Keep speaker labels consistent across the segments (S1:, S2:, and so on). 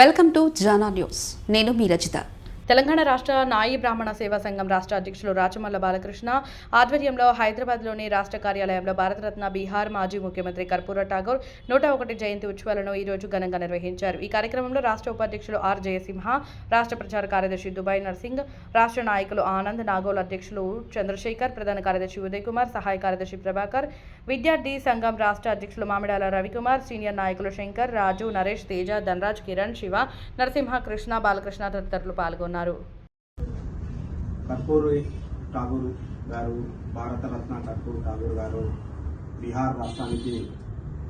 S1: Welcome to Jana news. నేను మీ రచిత.
S2: తెలంగాణ రాష్ట్ర నాయి బ్రాహ్మణ సేవా సంఘం రాష్ట్ర అధ్యక్షులు రాచమల్ల బాలకృష్ణ ఆధ్వర్యంలో హైదరాబాద్లోని రాష్ట్ర కార్యాలయంలో భారతరత్న బీహార్ మాజీ ముఖ్యమంత్రి కర్పూర ఠాగూర్ నూట ఒకటి జయంతి ఉత్సవాలను ఈ రోజు ఘనంగా నిర్వహించారు. ఈ కార్యక్రమంలో రాష్ట్ర ఉపాధ్యక్షులు ఆర్ జయసింహ రాష్ట్ర ప్రచార కార్యదర్శి దుబాయ్ నర్సింగ్ రాష్ట్ర నాయకులు ఆనంద్ నాగోల్ అధ్యక్షులు చంద్రశేఖర్ ప్రధాన కార్యదర్శి ఉదయ్ కుమార్ సహాయ కార్యదర్శి ప్రభాకర్ విద్యార్థి సంఘం రాష్ట్ర అధ్యక్షులు మామిడాల రవికుమార్ సీనియర్ నాయకులు శంకర్ రాజు నరేష్ తేజ ధనరాజ్ కిరణ్ శివ నరసింహ కృష్ణ బాలకృష్ణ తదితరులు పాల్గొన్నారు.
S3: కర్పూరి ఠాగూర్ గారు భారతరత్న కర్పూర్ ఠాగూర్ గారు బీహార్ రాష్ట్రానికి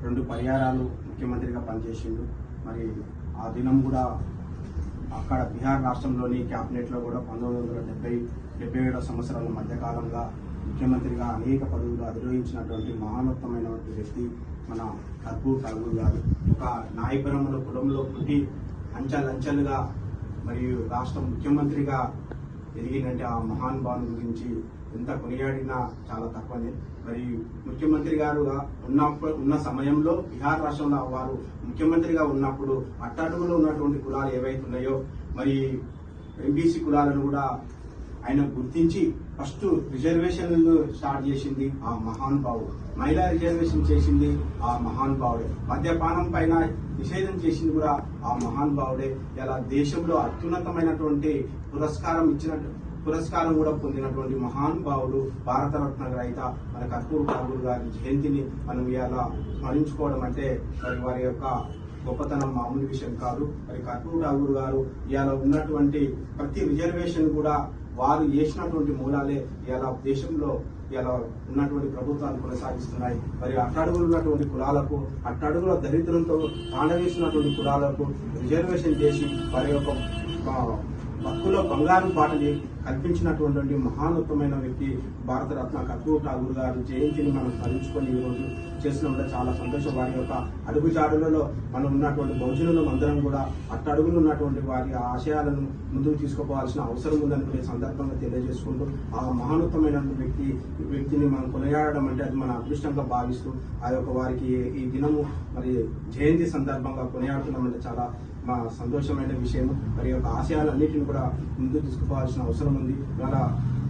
S3: రెండు పర్యాయాలు ముఖ్యమంత్రిగా పనిచేసిండు. మరి ఆ దినం కూడా అక్కడ బీహార్ రాష్ట్రంలోని క్యాబినెట్లో కూడా పంతొమ్మిది వందల డెబ్బై డెబ్బై ఏడవ సంవత్సరాల మధ్యకాలంగా ముఖ్యమంత్రిగా అనేక పదవులు అధిరోహించినటువంటి మహానోత్తమైనటువంటి వ్యక్తి మన కర్పూర్ ఠాగూర్ గారు. ఒక నాయబ్రహ్మల కులంలో పుట్టి అంచెలంచెలుగా మరియు రాష్ట్ర ముఖ్యమంత్రిగా ఎదిగినట్టు ఆ మహాన్ భాను గురించి ఎంత కొనియాడినా చాలా తక్కువనే. మరి ముఖ్యమంత్రి గారుగా ఉన్నప్పుడు ఉన్న సమయంలో బీహార్ రాష్ట్రంలో వారు ముఖ్యమంత్రిగా ఉన్నప్పుడు అట్టడుగులో ఉన్నటువంటి కులాలు ఏవైతే ఉన్నాయో మరి ఎంబీసీ కులాలను కూడా ఆయన గుర్తించి ఫస్ట్ రిజర్వేషన్లు స్టార్ట్ చేసింది ఆ మహానుభావుడు మహిళా రిజర్వేషన్ చేసింది ఆ మహానుభావుడే మద్యపానం పైన నిషేధం చేసింది కూడా ఆ మహానుభావుడే ఇలా దేశంలో అత్యున్నతమైనటువంటి పురస్కారం ఇచ్చినట్టు పురస్కారం కూడా పొందినటువంటి మహాన్ భావుడు భారతరత్న రహిత మన కర్పూర్ ఠాగూర్ గారి జయంతిని మనం ఇవాళ స్మరించుకోవడం అంటే మరి వారి యొక్క గొప్పతనం మామూలు విషయం కాదు. మరి కర్పూర్ ఠాగూర్ గారు ఇవాళ ఉన్నటువంటి ప్రతి రిజర్వేషన్ కూడా వారు చేసినటువంటి మూలాలే ఇలా దేశంలో ఇలా ఉన్నటువంటి ప్రభుత్వాలు కొనసాగిస్తున్నాయి. మరి అట్టడుగులు ఉన్నటువంటి కులాలకు అట్టడుగుల దరిద్రంతో తాండవేసినటువంటి కులాలకు రిజర్వేషన్ చేసి వారి యొక్క ఆ, బంగారు బాటని కల్పించినటువంటి మహానోత్తమైన వ్యక్తి భారతరత్న కర్పూర్ ఠాగూర్ గారి జయంతిని మనం స్మరించుకొని ఈరోజు రోజు చేసినప్పుడు చాలా సంతోషం. వారి యొక్క అడుగుజాడులలో మనం ఉన్నటువంటి బహుజనులం అందరం కూడా అట్టడుగులు ఉన్నటువంటి వారి ఆశయాలను ముందుకు తీసుకుపోవాల్సిన అవసరం ఉందని కూడా సందర్భంగా తెలియజేసుకుంటూ ఆ మహానోత్తమైన వ్యక్తి వ్యక్తిని మనం కొనియాడడం అంటే అది మన అదృష్టంగా భావిస్తూ ఆ యొక్క వారికి ఈ దినము మరి జయంతి సందర్భంగా కొనియాడుతున్నామంటే చాలా మా సంతోషమైన విషయం మరి యొక్క ఆశయాలన్నిటిని కూడా ముందుకు తీసుకుపోవాల్సిన అవసరం ఉంది. ఇవాళ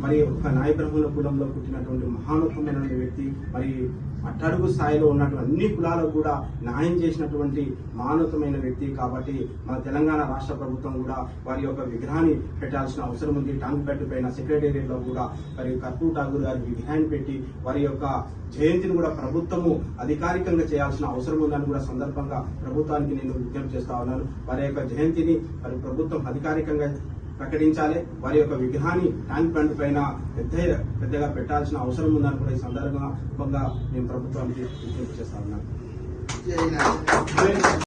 S3: మరి ఒక నాయ బ్రహ్మల కులంలో పుట్టినటువంటి మహానోత్తమైన వ్యక్తి మరి అట్టడుగు స్థాయిలో ఉన్నటువంటి అన్ని కులాలకు కూడా న్యాయం చేసినటువంటి మానవతమైన వ్యక్తి కాబట్టి మన తెలంగాణ రాష్ట్ర ప్రభుత్వం కూడా వారి యొక్క విగ్రహాన్ని పెట్టాల్సిన అవసరం ఉంది. టాంక్పేట పైన సెక్రటేరియట్లో కూడా మరి కర్పూర్ ఠాగూర్ గారి విగ్రహాన్ని పెట్టి వారి యొక్క జయంతిని కూడా ప్రభుత్వము అధికారికంగా చేయాల్సిన అవసరం ఉందని కూడా సందర్భంగా ప్రభుత్వానికి నేను విజ్ఞప్తి చేస్తా ఉన్నాను. వారి యొక్క జయంతిని మరి ప్రభుత్వం అధికారికంగా ప్రకటించాలి. వారి యొక్క విగ్రహాన్ని ట్యాంక్ బండ్ పైన పెద్ద పెద్దగా పెట్టాల్సిన అవసరం ఉందని కూడా ఈ సందర్భంగా మేము ప్రభుత్వానికి విజ్ఞప్తి చేస్తా ఉన్నాం.